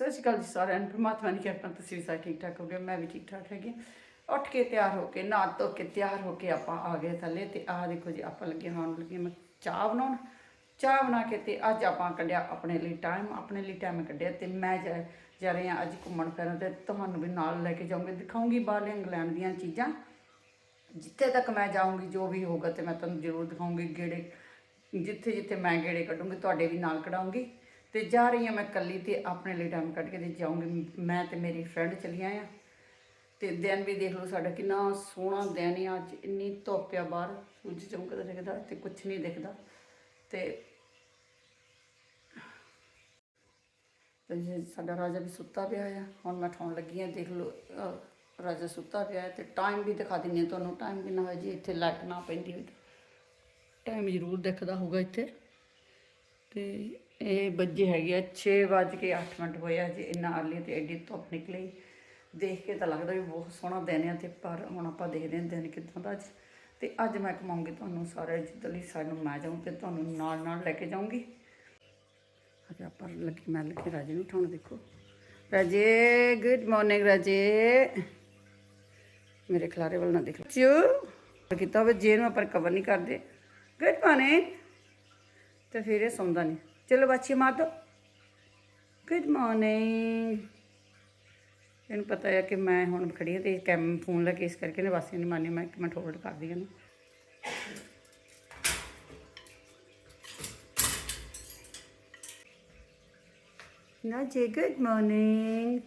ਸਤਿ ਸ਼੍ਰੀ ਅਕਾਲ ਜੀ ਸਾਰਿਆਂ ਨੂੰ ਪਰਮਾਤਮਾ ਦੀ ਕਿਰਪਾ ਨਾਲ ਤੁਸੀਂ ਵੀ ਸਾਰੇ ਠੀਕ ਠਾਕ ਹੋਗੇ ਮੈਂ ਵੀ ਠੀਕ ਠਾਕ ਹੈਗੀ ਉੱਠ ਕੇ ਤਿਆਰ ਹੋ ਕੇ ਨਹਾ ਧੋ ਕੇ ਤਿਆਰ ਹੋ ਕੇ ਆਪਾਂ ਆ ਗਏ ਥੱਲੇ ਤੇ ਆਹ ਦੇਖੋ ਜੀ ਆਪਾਂ ਲੱਗੇ ਹੋਣ ਲੱਗੇ ਮੈਂ ਚਾਹ ਬਣਾਉਣ ਚਾਹ ਬਣਾ ਕੇ ਤੇ ਅੱਜ ਆਪਾਂ ਕੱਢਿਆ ਆਪਣੇ ਲਈ ਟਾਈਮ ਆਪਣੇ ਲਈ ਟਾਈਮ ਕੱਢਿਆ ਤੇ ਮੈਂ ਜਾ ਜਾ ਰਹੀ ਹਾਂ ਅੱਜ ਘੁੰਮਣ ਫਿਰਨ ਤੇ ਤੁਹਾਨੂੰ ਵੀ ਨਾਲ ਲੈ ਕੇ ਜਾਊਂਗੀ ਦਿਖਾਉਂਗੀ ਬਾਹਰਲੇ ਇੰਗਲੈਂਡ ਦੀਆਂ ਚੀਜ਼ਾਂ ਜਿੱਥੇ ਤੱਕ ਮੈਂ ਜਾਊਂਗੀ ਜੋ ਵੀ ਹੋਊਗਾ ਤੇ ਮੈਂ ਤੁਹਾਨੂੰ ਜ਼ਰੂਰ ਦਿਖਾਉਂਗੀ ਗੇੜੇ ਜਿੱਥੇ ਜਿੱਥੇ ਮੈਂ ਗੇੜੇ ਕੱਢੂੰਗੀ ਤੁਹਾਡੇ ਵੀ ਨਾਲ ਕਢਾਉਂਗੀ ਤੇ ਜਾ ਰਹੀ ਹਾਂ ਮੈਂ ਇਕੱਲੀ ਤੇ ਆਪਣੇ ਲਈ ਟਾਈਮ ਕੱਢ ਕੇ ਤੇ ਜਾਊਂਗੀ। ਮੈਂ ਤੇ ਮੇਰੀ ਫਰੈਂਡ ਚਲੀਆਂ ਆ। ਤੇ ਦਿਨ ਵੀ ਦੇਖ ਲਓ ਸਾਡਾ ਕਿੰਨਾ ਸੋਹਣਾ ਦਿਨ ਆ। ਅੱਜ ਇੰਨੀ ਧੁੱਪ ਆ ਬਾਹਰ, ਸੂਰਜ ਚਮਕਦਾ ਦਿਖਦਾ ਤੇ ਕੁਝ ਨਹੀਂ ਦਿਖਦਾ। ਤੇ ਤੇ ਸਾਡਾ ਰਾਜਾ ਵੀ ਸੁੱਤਾ ਪਿਆ ਆ, ਹੁਣ ਮੈਂ ਠਾਉਣ ਲੱਗੀ ਆ, ਦੇਖ ਲਓ ਰਾਜਾ ਸੁੱਤਾ ਪਿਆ ਹੈ ਤੇ ਟਾਈਮ ਵੀ ਦਿਖਾ ਦਿੰਨੀ ਆ ਤੁਹਾਨੂੰ। ਟਾਈਮ ਕਿੰਨਾ ਹੋਇਆ ਜੀ, ਇੱਥੇ ਲਾਈਟ ਨਾ ਪੈਂਦੀ ਹੋਈ ਟਾਈਮ ਜ਼ਰੂਰ ਦਿਖਦਾ ਹੋਊਗਾ ਇੱਥੇ। ਤੇ ਇਹ ਵੱਜੇ ਹੈਗੇ ਆ 6 ਵੱਜ ਕੇ 8 ਮਿੰਟ ਹੋਇਆ ਜੀ, ਇੰਨਾ ਅਰਲੀ ਤੇ ਐਡੀ ਧੁੱਪ ਨਿਕਲੀ। ਦੇਖ ਕੇ ਤਾਂ ਲੱਗਦਾ ਵੀ ਬਹੁਤ ਸੋਹਣਾ ਦਿਨ ਹੈ ਤੇ ਪਰ ਹੁਣ ਆਪਾਂ ਦੇਖਦੇ ਹਾਂ ਦਿਨ ਕਿੱਦਾਂ ਦਾ ਅੱਜ। ਤੇ ਅੱਜ ਮੈਂ ਕਮਾਉਂਗੀ ਤੁਹਾਨੂੰ ਸਾਰੇ ਜਿੱਦਾਂ ਲਈ ਨੂੰ ਮੈਂ ਜਾਊਂ ਤੇ ਤੁਹਾਨੂੰ ਨਾਲ ਨਾਲ ਲੈ ਕੇ ਜਾਊਂਗੀ। ਅੱਜ ਆਪਾਂ ਲੱਗੀ, ਮੈਂ ਲੱਗੀ ਰਾਜੇ ਨੂੰ ਉਠਾਉਣ, ਦੇਖੋ। ਰਾਜੇ ਗੁੱਡ ਮਾਰਨਿੰਗ ਰਾਜੇ। ਮੇਰੇ ਖਲਾਰੇ ਵੱਲ ਨਾ ਦੇਖੋ ਚੂ ਕੀਤਾ ਹੋਵੇ ਜੇ ਨੂੰ ਆਪਾਂ ਕਵਰ ਨਹੀਂ ਕਰਦੇ। ਗੁੱਡ ਮਾਰਨਿੰਗ ਤੇ ਫਿਰ ਇਹ ਸੌਂਦਾ ਨਹੀਂ। ਚਲੋ ਬੱਚੀ ਮਾਰ ਦੋ ਗੁੱਡ ਮਾਰਨਿੰਗ ਇਹਨੂੰ ਪਤਾ ਹੈ ਕਿ ਮੈਂ ਹੁਣ ਖੜੀ ਹਾਂ ਤੇ ਕੈਮ ਫੋਨ ਲਾ ਕੇ ਇਸ ਕਰਕੇ ਨੇ ਵਾਸੀ ਨਹੀਂ ਮਾਨੀ ਮੈਂ ਇੱਕ ਮਿੰਟ ਹੋਲਡ ਕਰਦੀ ਹਾਂ ਨਾ। ਜੀ ਗੁੱਡ ਮਾਰਨਿੰਗ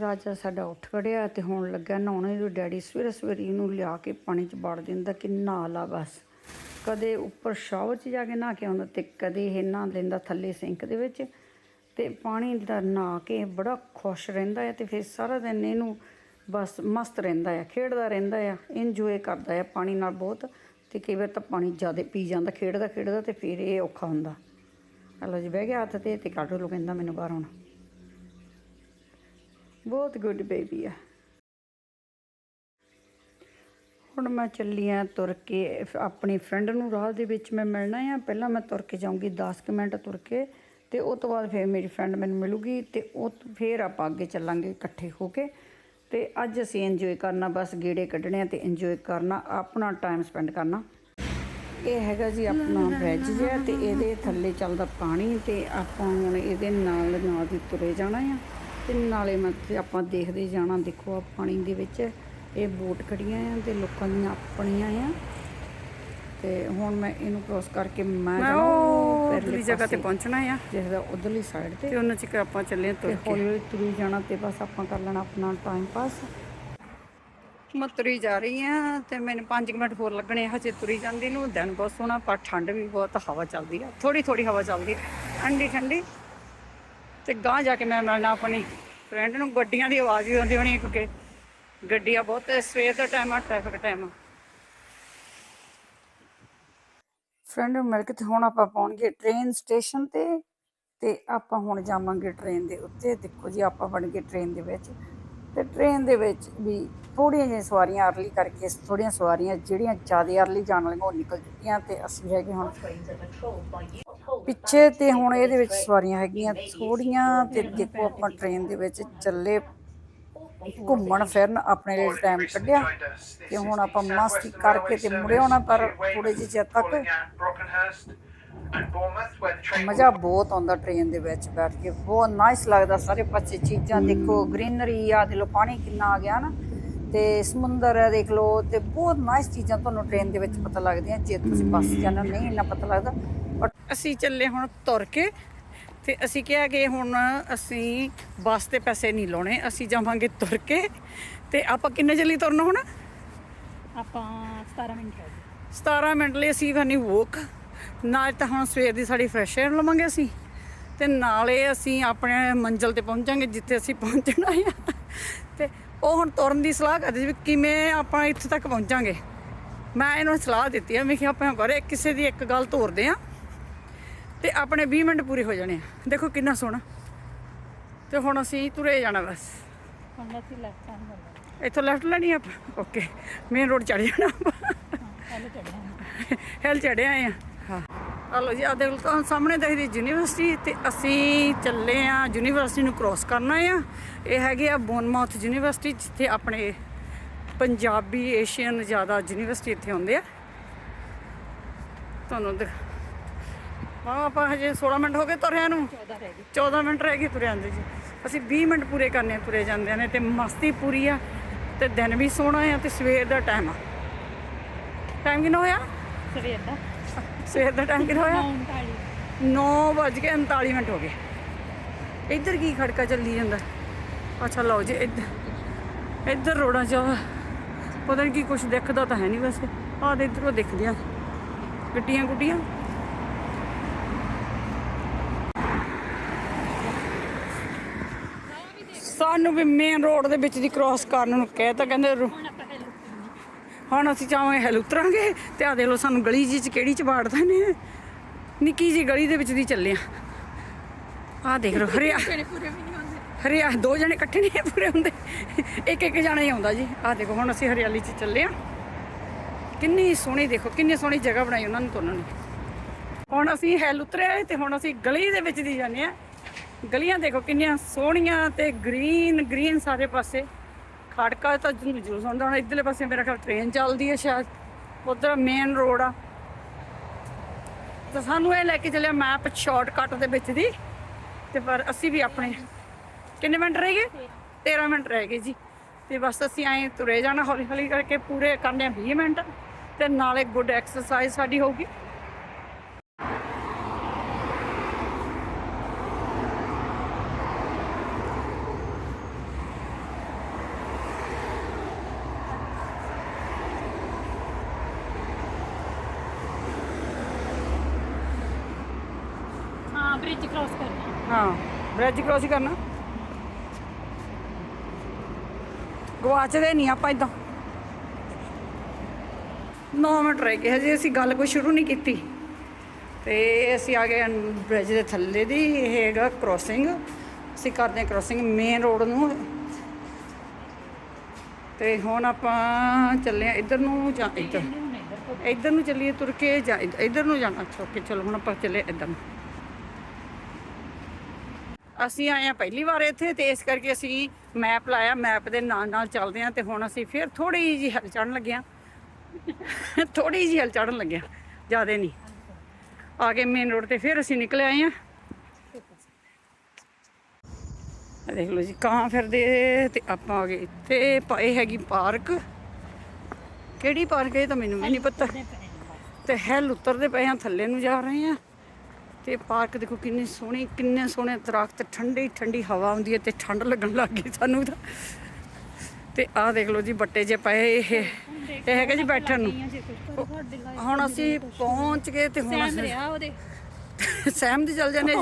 ਰਾਜਾ ਸਾਡਾ ਉੱਠ ਖੜਿਆ ਤੇ ਹੁਣ ਲੱਗਾ ਨਹਾਉਣ ਇਹਨੂੰ ਡੈਡੀ ਸਵੇਰੇ ਸਵੇਰੇ ਇਹਨੂੰ ਲਿਆ ਕੇ ਪਾਣੀ 'ਚ ਵੜ ਦਿੰਦਾ ਕਿ ਨਹਾ ਲਾ ਬਸ। ਕਦੇ ਉੱਪਰ ਸ਼ਾਵਰ 'ਚ ਜਾ ਕੇ ਨਹਾ ਕੇ ਆਉਂਦਾ ਤੇ ਕਦੇ ਇਹ ਨਹਾ ਲੈਂਦਾ ਥੱਲੇ ਸਿੰਕ ਦੇ ਵਿੱਚ ਤੇ ਪਾਣੀ ਦਾ ਨਹਾ ਕੇ ਬੜਾ ਖੁਸ਼ ਰਹਿੰਦਾ ਹੈ ਤੇ ਫਿਰ ਸਾਰਾ ਦਿਨ ਇਹਨੂੰ ਬਸ ਮਸਤ ਰਹਿੰਦਾ ਹੈ ਖੇਡਦਾ ਰਹਿੰਦਾ ਹੈ ਇੰਜੋਏ ਕਰਦਾ ਹੈ ਪਾਣੀ ਨਾਲ ਬਹੁਤ ਤੇ ਕਈ ਵਾਰ ਤਾਂ ਪਾਣੀ ਜ਼ਿਆਦਾ ਪੀ ਜਾਂਦਾ, ਖੇਡਦਾ ਖੇਡਦਾ ਤੇ ਫਿਰ ਇਹ ਔਖਾ ਹੁੰਦਾ। ਹਲੋ ਜੀ, ਬਹਿ ਗਿਆ ਹੱਥ ਤੇ ਤੇ ਕੱਢ ਲੋ ਕਹਿੰਦਾ ਮੈਨੂੰ ਬਾਹਰ ਆਉਣਾ। ਬਹੁਤ ਗੁੱਡ ਬੇਬੀ ਆ। ਹੁਣ ਮੈਂ ਚੱਲੀ ਆ ਤੁਰ ਕੇ ਆਪਣੀ ਫਰੈਂਡ ਨੂੰ ਰਾਹ ਦੇ ਵਿੱਚ ਮੈਂ ਮਿਲਣਾ ਆ। ਪਹਿਲਾਂ ਮੈਂ ਤੁਰ ਕੇ ਜਾਊਂਗੀ 10 ਕੁ ਮਿੰਟ ਤੁਰ ਕੇ ਤੇ ਉਹ ਤੋਂ ਬਾਅਦ ਫਿਰ ਮੇਰੀ ਫਰੈਂਡ ਮੈਨੂੰ ਮਿਲੂਗੀ ਤੇ ਉਹ ਫਿਰ ਆਪਾਂ ਅੱਗੇ ਚੱਲਾਂਗੇ ਇਕੱਠੇ ਹੋ ਕੇ। ਤੇ ਅੱਜ ਅਸੀਂ ਇੰਜੋਏ ਕਰਨਾ, ਬਸ ਗੇੜੇ ਕੱਢਣੇ ਆ ਤੇ ਇੰਜੋਏ ਕਰਨਾ, ਆਪਣਾ ਟਾਈਮ ਸਪੈਂਡ ਕਰਨਾ। ਇਹ ਹੈਗਾ ਜੀ ਆਪਣਾ ਵੈਜ ਜਿਹਾ ਤੇ ਇਹਦੇ ਥੱਲੇ ਚੱਲਦਾ ਪਾਣੀ ਤੇ ਆਪਾਂ ਹੁਣ ਇਹਦੇ ਨਾਲ ਨਾਲ ਦੀ ਤੁਰੇ ਜਾਣਾ ਆ। ਤੇ ਨਾਲੇ ਮੈਂ ਆਪਾਂ ਦੇਖਦੇ ਜਾਣਾ, ਦੇਖੋ ਆ ਪਾਣੀ ਦੇ ਵਿੱਚ। ਇਹ ਬੋਟ ਖੜੀਆਂ ਆ ਤੇ ਲੋਕਾਂ ਦੀਆਂ ਆਪਣੀਆਂ ਆ। ਤੇ ਹੁਣ ਮੈਂ ਇਹਨੂੰ ਕ੍ਰੋਸ ਕਰਕੇ ਮੈਂ ਜਾਣਾ ਉਧਰਲੀ ਜਗ੍ਹਾ ਤੇ ਪਹੁੰਚਣਾ ਆ। ਜਿਹਦਾ ਉਧਰਲੀ ਸਾਈਡ ਤੇ। ਤੇ ਉਹਨਾਂ ਚ ਆਪਾਂ ਚੱਲੇ ਤੁਰ ਤੇ ਹੌਲੀ ਹੌਲੀ ਤੁਰੀ ਜਾਣਾ ਤੇ ਬਸ ਆਪਾਂ ਕਰ ਲੈਣਾ ਆਪਣਾ ਟਾਈਮ ਪਾਸ ਮੈਂ ਤੁਰੀ ਜਾ ਰਹੀ ਆ ਤੇ ਮੈਨੂੰ 5 ਮਿੰਟ ਹੋਰ ਲੱਗਣੇ ਹਜੇ ਤੁਰੀ ਜਾਂਦੀ ਨੂੰ। ਦਿਨ ਬਹੁਤ ਸੋਹਣਾ ਪਰ ਠੰਡ ਵੀ ਬਹੁਤ ਹਵਾ ਚੱਲਦੀ ਆ। ਥੋੜੀ ਥੋੜੀ ਹਵਾ ਚੱਲਦੀ ਠੰਡੀ ਠੰਡੀ। ਤੇ ਗਾਂ ਜਾ ਕੇ ਮੈਂ ਮਿਲਣਾ ਆਪਣੀ ਫਰੈਂਡ ਨੂੰ ਗੱਡੀਆਂ ਦੀ ਆਵਾਜ਼ ਵੀ ਆਉਂਦੀ ਹੋਣੀ ਕਿਉਂਕਿ ਗੱਡੀਆਂ ਬਹੁਤ ਸਵੇਰ ਦਾ ਟਾਈਮ ਆ ਟ੍ਰੈਫਿਕ ਟਾਈਮ ਆ। ਫਰੈਂਡ ਮਿਲ ਕੇ ਤੇ ਹੁਣ ਆਪਾਂ ਪਹੁੰਚ ਟ੍ਰੇਨ ਸਟੇਸ਼ਨ ਤੇ ਤੇ ਆਪਾਂ ਹੁਣ ਜਾਵਾਂਗੇ ਟ੍ਰੇਨ ਦੇ ਉੱਤੇ। ਦੇਖੋ ਜੀ, ਆਪਾਂ ਬਣ ਗਏ ਟ੍ਰੇਨ ਦੇ ਵਿੱਚ। ਤੇ ਟ੍ਰੇਨ ਦੇ ਵਿੱਚ ਵੀ ਥੋੜੀਆਂ ਜਿਹੀਆਂ ਸਵਾਰੀਆਂ ਅਰਲੀ ਕਰਕੇ ਥੋੜੀਆਂ ਸਵਾਰੀਆਂ ਜਿਹੜੀਆਂ ਜ਼ਿਆਦਾ ਅਰਲੀ ਜਾਣ ਵਾਲੀਆਂ, ਉਹ ਨਿਕਲ ਚੁੱਕੀਆਂ ਤੇ ਅਸੀਂ ਹੈਗੇ ਹੁਣ ਪਿੱਛੇ ਤੇ ਹੁਣ ਇਹਦੇ ਵਿੱਚ ਸਵਾਰੀਆਂ ਹੈਗੀਆਂ ਥੋੜੀਆਂ ਤੇ ਦੇਖੋ ਆਪਾਂ ਟ੍ਰੇਨ ਦੇ ਵਿੱਚ ਚੱਲੇ ਘੁੰਮਣ ਫਿਰਨ ਆਪਣੇ ਲਈ ਟਾਈਮ ਕੱਢਿਆ ਤੇ ਹੁਣ ਆਪਾਂ ਮਸਤੀ ਕਰਕੇ ਤੇ ਮੁੜੇ ਆਉਣਾ ਪਰ ਥੋੜੇ ਜਿਹੇ ਚਿਰ ਤੱਕ ਮਜ਼ਾ ਬਹੁਤ ਆਉਂਦਾ ਟ੍ਰੇਨ ਦੇ ਵਿੱਚ ਬੈਠ ਕੇ। ਬਹੁਤ ਨਾਈਸ ਲੱਗਦਾ ਸਾਰੇ ਪਾਸੇ ਚੀਜ਼ਾਂ। ਦੇਖੋ ਗ੍ਰੀਨਰੀ ਆ ਦੇ ਲੋ ਪਾਣੀ ਕਿੰਨਾ ਆ ਗਿਆ ਨਾ। ਤੇ ਸਮੁੰਦਰ ਹੈ ਦੇਖ ਲਓ ਤੇ ਬਹੁਤ ਨਾਈਸ ਚੀਜ਼ਾਂ ਤੁਹਾਨੂੰ ਟ੍ਰੇਨ ਦੇ ਵਿੱਚ ਪਤਾ ਲੱਗਦੀਆਂ। ਜੇ ਤੁਸੀਂ ਬੱਸ ਜਾਣਾ ਨਹੀਂ ਇੰਨਾ ਪਤਾ ਲੱਗਦਾ। ਬਟ ਅਸੀਂ ਚੱਲੇ ਹੁਣ ਤੁਰ ਕੇ। ਤੇ ਅਸੀਂ ਕਿਹਾ ਕਿ ਹੁਣ ਅਸੀਂ ਬੱਸ ਤੇ ਪੈਸੇ ਨਹੀਂ ਲਾਉਣੇ ਅਸੀਂ ਜਾਵਾਂਗੇ ਤੁਰ ਕੇ ਤੇ ਆਪਾਂ ਕਿੰਨੇ ਜਲਦੀ ਤੁਰਨਾ ਹੁਣ? ਆਪਾਂ 17 ਮਿੰਟ ਗਏ। 17 ਮਿੰਟ ਲਈ ਅਸੀਂ ਕਰਨੀ ਵੋਕ ਨਾਲ ਤਾਂ ਹੁਣ ਸਵੇਰ ਦੀ ਸਾਡੀ ਫਰੈਸ਼ ਏਅਰ ਲਵਾਂਗੇ ਅਸੀਂ ਤੇ ਨਾਲੇ ਅਸੀਂ ਆਪਣੇ ਮੰਜ਼ਿਲ ਤੇ ਪਹੁੰਚਾਂਗੇ ਜਿੱਥੇ ਅਸੀਂ ਪਹੁੰਚਣਾ ਆ। ਤੇ ਉਹ ਹੁਣ ਤੁਰਨ ਦੀ ਸਲਾਹ ਕਰਦੇ ਸੀ ਵੀ ਕਿਵੇਂ ਆਪਾਂ ਇੱਥੇ ਤੱਕ ਪਹੁੰਚਾਂਗੇ। ਮੈਂ ਇਹਨੂੰ ਸਲਾਹ ਦਿੱਤੀ ਆ ਮੈਂ ਕਿਹਾ ਆਪਾਂ ਕਰੇ ਕਿਸੇ ਦੀ ਇੱਕ ਗੱਲ ਤੋਰਦੇ ਆ। ਤੇ ਆਪਣੇ 20 ਮਿੰਟ ਪੂਰੇ ਹੋ ਜਾਣੇ ਆ। ਦੇਖੋ ਕਿੰਨਾ ਸੋਹਣਾ। ਤੇ ਹੁਣ ਅਸੀਂ ਤੁਰੇ ਜਾਣਾ ਬਸ। ਹੁਣ ਅਸੀਂ ਲੈਫਟ ਹੈਂਡ ਇੱਥੋਂ ਲੈਫਟ ਲੈਣੀ ਆ ਆਪਾਂ? ਓਕੇ ਮੇਨ ਰੋਡ ਚੜ ਜਾਣਾ ਆਪਾਂ। ਪਹਿਲੇ ਚੜ੍ਹਨਾ ਹਿਲ ਚੜਿਆ ਆ। ਹਾਂ। ਹਲੋ ਜੀ ਆ ਦੇਖ ਤੁਹਾਨੂੰ ਸਾਹਮਣੇ ਦਿਖਦੀ ਯੂਨੀਵਰਸਿਟੀ ਤੇ ਅਸੀਂ ਚੱਲੇ ਆ ਯੂਨੀਵਰਸਿਟੀ ਨੂੰ ਕ੍ਰੋਸ ਕਰਨਾ ਆ। ਇਹ ਹੈਗੇ ਆ ਬੋਨਮਾਊਥ ਯੂਨੀਵਰਸਿਟੀ ਜਿੱਥੇ ਆਪਣੇ ਪੰਜਾਬੀ ਏਸ਼ੀਅਨ ਜ਼ਿਆਦਾ ਯੂਨੀਵਰਸਿਟੀ ਇੱਥੇ ਹੁੰਦੇ ਆ। ਤੁਹਾਨੂੰ ਦਿਖ ਹਾਂ ਆਪਾਂ ਹਜੇ 16 ਮਿੰਟ ਹੋ ਗਏ ਤੁਰਿਆਂ ਨੂੰ। 14 ਰਹਿ ਗਈ 14 ਮਿੰਟ ਰਹਿ ਗਏ ਤੁਰੇ ਆਂਦੇ ਜੀ। ਅਸੀਂ 20 ਮਿੰਟ ਪੂਰੇ ਕਰਨੇ ਆ ਤੁਰੇ ਜਾਂਦੇ ਨੇ ਤੇ ਮਸਤੀ ਪੂਰੀ ਆ ਤੇ ਦਿਨ ਵੀ ਸੋਹਣਾ ਆ ਤੇ ਸਵੇਰ ਦਾ ਟਾਈਮ ਆ। ਟਾਈਮ ਕਿੰਨਾ ਹੋਇਆ? ਸਵੇਰ ਦਾ। ਸਵੇਰ ਦਾ ਟਾਈਮ ਕਿੰਨਾ ਹੋਇਆ? 39 9 ਵੱਜ ਕੇ 39 ਮਿੰਟ ਹੋ ਗਏ। ਇੱਧਰ ਕੀ ਖੜਕਾ ਚੱਲੀ ਜਾਂਦਾ? ਅੱਛਾ ਲਓ ਜੀ ਇੱਧਰ ਇੱਧਰ ਰੋਡਾਂ 'ਚ ਪਤਾ ਨਹੀਂ ਕੀ ਕੁਝ ਦਿਖਦਾ ਤਾਂ ਹੈ ਨਹੀਂ ਵੈਸੇ। ਆਹ ਦੇ ਇੱਧਰੋਂ ਦਿਖਦੀਆਂ ਗੱਡੀਆਂ ਗੁੱਡੀਆਂ ਸਾਨੂੰ ਵੀ ਮੇਨ ਰੋਡ ਦੇ ਵਿੱਚ ਦੀ ਕ੍ਰਾਸ ਕਰਨ ਨੂੰ ਕਹਿ ਤਾਂ ਕਹਿੰਦੇ ਰੋ- ਹੁਣ ਆਪਾਂ ਹੈਲੋ ਹੁਣ ਅਸੀਂ ਚਾਹਾਂ ਹੈਲ ਉਤਰਾਂਗੇ ਤੇ ਆ ਦੇਖ ਲਓ ਸਾਨੂੰ ਗਲੀ ਜੀ ਚ ਕਿਹੜੀ ਚ ਬਾੜਦੇ ਨੇ। ਨਿੱਕੀ ਜੀ ਗਲੀ ਦੇ ਵਿੱਚ ਦੀ ਚੱਲੇ ਆ ਆ ਦੇਖ ਲਓ ਹਰਿਆ ਹਰਿਆ ਦੋ ਜਣੇ ਇਕੱਠੇ ਨਹੀਂ ਪੂਰੇ ਹੁੰਦੇ। ਇੱਕ ਇੱਕ ਜਣਾ ਹੀ ਆਉਂਦਾ ਜੀ। ਆ ਦੇਖੋ ਹੁਣ ਅਸੀਂ ਹਰਿਆਲੀ ਚ ਚੱਲੇ ਆ ਕਿੰਨੀ ਸੋਹਣੀ ਦੇਖੋ ਕਿੰਨੀ ਸੋਹਣੀ ਜਗ੍ਹਾ ਬਣਾਈ ਉਹਨਾਂ ਨੇ ਦੋਨਾਂ ਨੇ ਹੁਣ ਅਸੀਂ ਹੈਲ ਉਤਰੇ ਤੇ ਹੁਣ ਅਸੀਂ ਗਲੀ ਦੇ ਵਿੱਚ ਦੀ ਜਾਂਦੇ ਆ ਗਲੀਆਂ ਦੇਖੋ ਕਿੰਨੀਆਂ ਸੋਹਣੀਆਂ ਤੇ ਗ੍ਰੀਨ ਗ੍ਰੀਨ ਸਾਰੇ ਪਾਸੇ। ਖੜਕਾ ਤਾਂ ਜਰੂਰ ਜਰੂਰ ਸੁਣਦਾ ਹੁਣ, ਇਧਰਲੇ ਪਾਸੇ ਮੇਰਾ ਖਿਆਲ ਟ੍ਰੇਨ ਚੱਲਦੀ ਹੈ ਸ਼ਾਇਦ। ਉਧਰ ਮੇਨ ਰੋਡ ਆ। ਤਾਂ ਸਾਨੂੰ ਇਹ ਲੈ ਕੇ ਚੱਲਿਆ ਮੈਪ ਸ਼ਾਰਟਕਟ ਦੇ ਵਿੱਚ ਦੀ। ਤੇ ਪਰ ਅਸੀਂ ਵੀ ਆਪਣੇ ਕਿੰਨੇ ਮਿੰਟ ਰਹਿ ਗਏ? 13 ਮਿੰਟ ਰਹਿ ਗਏ ਜੀ। ਤੇ ਬਸ ਅਸੀਂ ਐਂ ਤੁਰੇ ਜਾਣਾ ਹੌਲੀ ਹੌਲੀ ਕਰਕੇ ਪੂਰੇ ਕਰਨੇ ਆ 20 ਮਿੰਟ। ਤੇ ਨਾਲੇ ਗੁੱਡ ਐਕਸਰਸਾਈਜ਼ ਸਾਡੀ ਹੋਊਗੀ। ਬ੍ਰਿਜ ਕ੍ਰਾਸ ਕਰਨਾ। ਹਾਂ ਬ੍ਰਿਜ ਕ੍ਰੋਸ ਹੀ ਕਰਨਾ। ਗਵਾਚਦੇ ਨਹੀਂ ਆਪਾਂ ਇਦਾਂ। 9 ਮਿੰਟ ਰਹਿ ਗਏ ਹਜੇ ਅਸੀਂ ਗੱਲ ਕੋਈ ਸ਼ੁਰੂ ਨਹੀਂ ਕੀਤੀ। ਤੇ ਅਸੀਂ ਆ ਗਏ ਬ੍ਰਿਜ ਦੇ ਥੱਲੇ ਦੀ ਇਹ ਹੈਗਾ ਕ੍ਰੋਸਿੰਗ ਅਸੀਂ ਕਰਦੇ ਹਾਂ ਕ੍ਰੋਸਿੰਗ ਮੇਨ ਰੋਡ ਨੂੰ। ਤੇ ਹੁਣ ਆਪਾਂ ਚੱਲੇ ਆ ਇੱਧਰ ਨੂੰ ਜਾਂ ਇੱਧਰ? ਇੱਧਰ ਨੂੰ ਚੱਲੀਏ ਤੁਰ ਕੇ ਜਾਂ ਇੱਧ- ਇੱਧਰ ਨੂੰ ਜਾਣਾ। ਅੱਛਾ ਓਕੇ ਚਲੋ ਹੁਣ ਆਪਾਂ ਚੱਲੇ ਇੱਧਰ ਨੂੰ। ਅਸੀਂ ਆਏ ਆ ਪਹਿਲੀ ਵਾਰ ਇੱਥੇ ਤੇ ਇਸ ਕਰਕੇ ਅਸੀਂ ਮੈਪ ਲਾਇਆ ਮੈਪ ਦੇ ਨਾਲ ਨਾਲ ਚੱਲਦੇ ਆ ਤੇ ਹੁਣ ਅਸੀਂ ਫਿਰ ਥੋੜੀ ਜਿਹੀ ਹਲ ਚੜਨ ਲੱਗੇ ਆ ਥੋੜੀ ਜਿਹੀ ਹਲ ਚੜਨ ਲੱਗੇ ਆ ਜ਼ਿਆਦਾ ਨਹੀਂ। ਆ ਕੇ ਮੇਨ ਰੋਡ ਤੇ ਫਿਰ ਅਸੀਂ ਨਿਕਲ ਆਏ ਆ ਦੇਖ ਲਓ ਜੀ, ਕਾਂ ਫਿਰਦੇ ਤੇ ਆਪਾਂ ਆ ਗਏ ਇੱਥੇ ਪਾਏ ਹੈਗੀ ਪਾਰਕ। ਕਿਹੜੀ ਪਾਰਕ ਹੈ ਇਹ ਤਾਂ ਮੈਨੂੰ ਵੀ ਨਹੀਂ ਪਤਾ। ਤੇ ਹੈਲ ਉਤਰਦੇ ਪਏ ਆ ਥੱਲੇ ਨੂੰ ਜਾ ਰਹੇ ਆ ਤੇ ਪਾਰਕ ਦੇਖੋ ਕਿੰਨੀ ਸੋਹਣੀ ਕਿੰਨੇ ਸੋਹਣੇ ਦਰਖਤ ਠੰਡੀ ਠੰਡੀ ਹਵਾ ਆਉਂਦੀ ਹੈ ਤੇ ਠੰਡ ਲੱਗਣ ਲੱਗ ਗਈ ਸਾਨੂੰ ਤਾਂ। ਤੇ ਆਹ ਦੇਖ ਲਓ ਜੀ ਬੱਟੇ ਜੇ ਪਏ ਇਹ। ਇਹ ਹੈਗਾ ਜੀ ਬੈਠਣ ਨੂੰ। ਹੁਣ ਅਸੀਂ ਪਹੁੰਚ ਗਏ ਤੇ ਹੁਣ ਅਸੀਂ ਸਹਿਮ ਦੇ ਚੱਲ ਜਾਂਦੇ।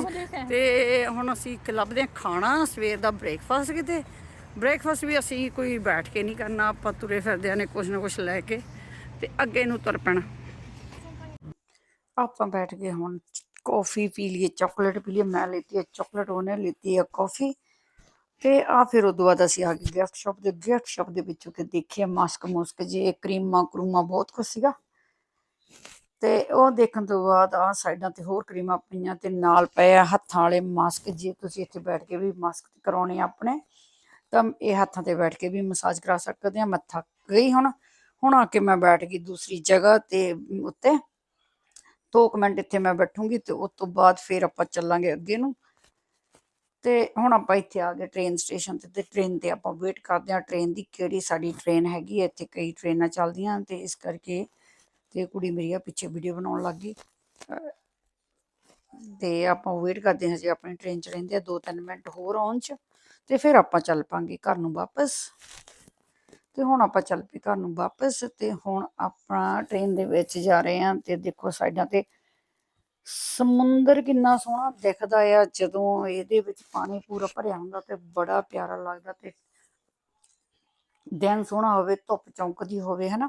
ਤੇ ਹੁਣ ਅਸੀਂ ਲੱਭਦੇ ਹਾਂ ਖਾਣਾ ਸਵੇਰ ਦਾ ਬ੍ਰੇਕਫਾਸਟ ਕਿਤੇ। ਬ੍ਰੇਕਫਾਸਟ ਵੀ ਅਸੀਂ ਕੋਈ ਬੈਠ ਕੇ ਨਹੀਂ ਕਰਨਾ ਆਪਾਂ ਤੁਰੇ ਫਿਰਦਿਆਂ ਨੇ ਕੁਝ ਨਾ ਕੁਝ ਲੈ ਕੇ ਤੇ ਅੱਗੇ ਨੂੰ ਤੁਰ ਪੈਣਾ। ਆਪਾਂ ਬੈਠ ਗਏ ਹੁਣ ਕੌਫੀ ਪੀ ਲਈਏ ਚਾਕਲੇਟ ਪੀ ਲਈਏ ਮੈਂ ਲੈਤੀ ਹੈ ਚਾਕਲੇਟ ਉਹਨੇ ਲੈਤੀ ਹੈ ਕੌਫੀ ਤੇ ਆ ਫਿਰ ਉਦੋਂ ਬਾਅਦ ਅਸੀਂ ਆ ਗਏ ਗਿਫਟ ਸ਼ਾਪ ਦੇ ਗਿਫਟ ਸ਼ਾਪ ਦੇ ਵਿੱਚੋਂ ਤੇ ਦੇਖਿਆ ਮਾਸਕ ਮੁਸਕ ਜੇ ਕਰੀਮਾਂ ਕਰੂਮਾਂ ਬਹੁਤ ਕੁਝ ਸੀਗਾ ਤੇ ਉਹ ਦੇਖਣ ਤੋਂ ਬਾਅਦ ਆ ਸਾਈਡਾਂ ਤੇ ਹੋਰ ਕਰੀਮਾਂ ਪਈਆਂ ਤੇ ਨਾਲ ਪਏ ਆ ਹੱਥਾਂ ਵਾਲੇ ਮਾਸਕ ਜੇ ਤੁਸੀਂ ਇੱਥੇ ਬੈਠ ਕੇ ਵੀ ਮਾਸਕ ਕਰਾਉਣੇ ਆ ਆਪਣੇ ਤਾਂ ਇਹ ਹੱਥਾਂ ਤੇ ਬੈਠ ਕੇ ਵੀ ਮਸਾਜ ਕਰਾ ਸਕਦੇ ਆ ਮੱਥਾ ਗਈ ਹੁਣ ਹੁਣ ਆ ਕੇ ਮੈਂ ਬੈਠ ਗਈ ਦੂਸਰੀ ਜਗ੍ਹਾ ਤੇ ਉੱਤੇ ਦੋ ਕੁ ਮਿੰਟ ਇੱਥੇ ਮੈਂ ਬੈਠੂੰਗੀ ਤੇ ਉਸ ਤੋਂ ਬਾਅਦ ਫਿਰ ਆਪਾਂ ਚੱਲਾਂਗੇ ਅੱਗੇ ਨੂੰ। ਤੇ ਹੁਣ ਆਪਾਂ ਇੱਥੇ ਆ ਗਏ ਟ੍ਰੇਨ ਸਟੇਸ਼ਨ ਤੇ ਤੇ ਟ੍ਰੇਨ ਤੇ ਆਪਾਂ ਵੇਟ ਕਰਦੇ ਆ ਟ੍ਰੇਨ ਦੀ ਕਿਹੜੀ ਸਾਡੀ ਟ੍ਰੇਨ ਹੈਗੀ ਹੈ, ਇੱਥੇ ਕਈ ਟ੍ਰੇਨਾਂ ਚੱਲਦੀਆਂ ਤੇ ਇਸ ਕਰਕੇ ਤੇ ਕੁੜੀ ਮੇਰੀ ਆ ਪਿੱਛੇ ਵੀਡੀਓ ਬਣਾਉਣ ਲੱਗ ਗਈ। ਅਹ ਤੇ ਆਪਾਂ ਵੇਟ ਕਰਦੇ ਹਾਂ ਜੇ ਆਪਣੀ ਟ੍ਰੇਨ ਚ ਰਹਿੰਦੇ ਆ 2-3 ਮਿੰਟ ਹੋਰ ਆਉਣ ਚ ਤੇ ਫਿਰ ਆਪਾਂ ਚੱਲ ਪਾਂਗੇ ਘਰ ਨੂੰ ਵਾਪਸ। ਤੇ ਹੁਣ ਆਪਾਂ ਚੱਲ ਪਏ ਘਰ ਨੂੰ ਵਾਪਸ ਤੇ ਹੁਣ ਆਪਾਂ ਟ੍ਰੇਨ ਦੇ ਵਿੱਚ ਜਾ ਰਹੇ ਹਾਂ ਤੇ ਦੇਖੋ ਸਾਈਡਾਂ ਤੇ ਸਮੁੰਦਰ ਕਿੰਨਾ ਸੋਹਣਾ ਦਿਖਦਾ ਆ, ਜਦੋਂ ਇਹਦੇ ਵਿੱਚ ਪਾਣੀ ਪੂਰਾ ਭਰਿਆ ਹੁੰਦਾ ਤੇ ਬੜਾ ਪਿਆਰਾ ਲੱਗਦਾ ਤੇ ਦਿਨ ਸੋਹਣਾ ਹੋਵੇ, ਧੁੱਪ ਚਮਕਦੀ ਹੋਵੇ, ਹਨਾ।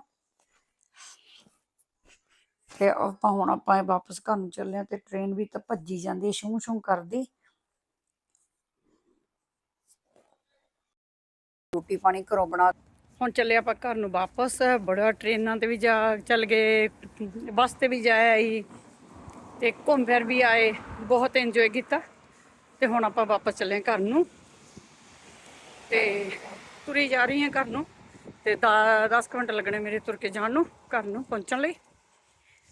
ਤੇ ਆਪਾਂ ਹੁਣ ਆਪਾਂ ਇਹ ਵਾਪਸ ਘਰ ਨੂੰ ਚੱਲੇ ਆ ਤੇ ਟ੍ਰੇਨ ਵੀ ਤਾਂ ਭੱਜੀ ਜਾਂਦੀ ਛੂੰ ਛੂੰ ਕਰਦੀ। ਰੋਟੀ ਪਾਣੀ ਘਰੋਂ ਬਣਾ ਹੁਣ ਚੱਲੇ ਆਪਾਂ ਘਰ ਨੂੰ ਵਾਪਸ, ਬੜਾ ਟ੍ਰੇਨਾਂ ਤੇ ਵੀ ਜਾ, ਚੱਲ ਗਏ, ਬੱਸ ਤੇ ਵੀ ਜਾਇਆ ਆਈ ਤੇ ਘੁੰਮ ਫਿਰ ਵੀ ਆਏ, ਬਹੁਤ ਇੰਜੋਏ ਕੀਤਾ, ਤੇ ਹੁਣ ਆਪਾਂ ਵਾਪਸ ਚੱਲੇ ਘਰ ਨੂੰ। ਤੇ ਤੁਰੀ ਜਾ ਰਹੀ ਹਾਂ ਘਰ ਨੂੰ, ਤੇ 10 ਮਿੰਟ ਲੱਗਣੇ ਮੇਰੇ ਤੁਰ ਕੇ ਜਾਣ ਨੂੰ, ਘਰ ਨੂੰ ਪਹੁੰਚਣ ਲਈ।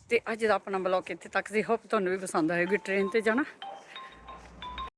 ਤੇ ਅੱਜ ਦਾ ਆਪਣਾ ਬਲੌਗ ਇੱਥੇ ਤੱਕ ਸੀ ਹੋਪ ਤੁਹਾਨੂੰ ਵੀ ਪਸੰਦ ਆਏਗੀ ਟ੍ਰੇਨ ਤੇ ਜਾਣਾ।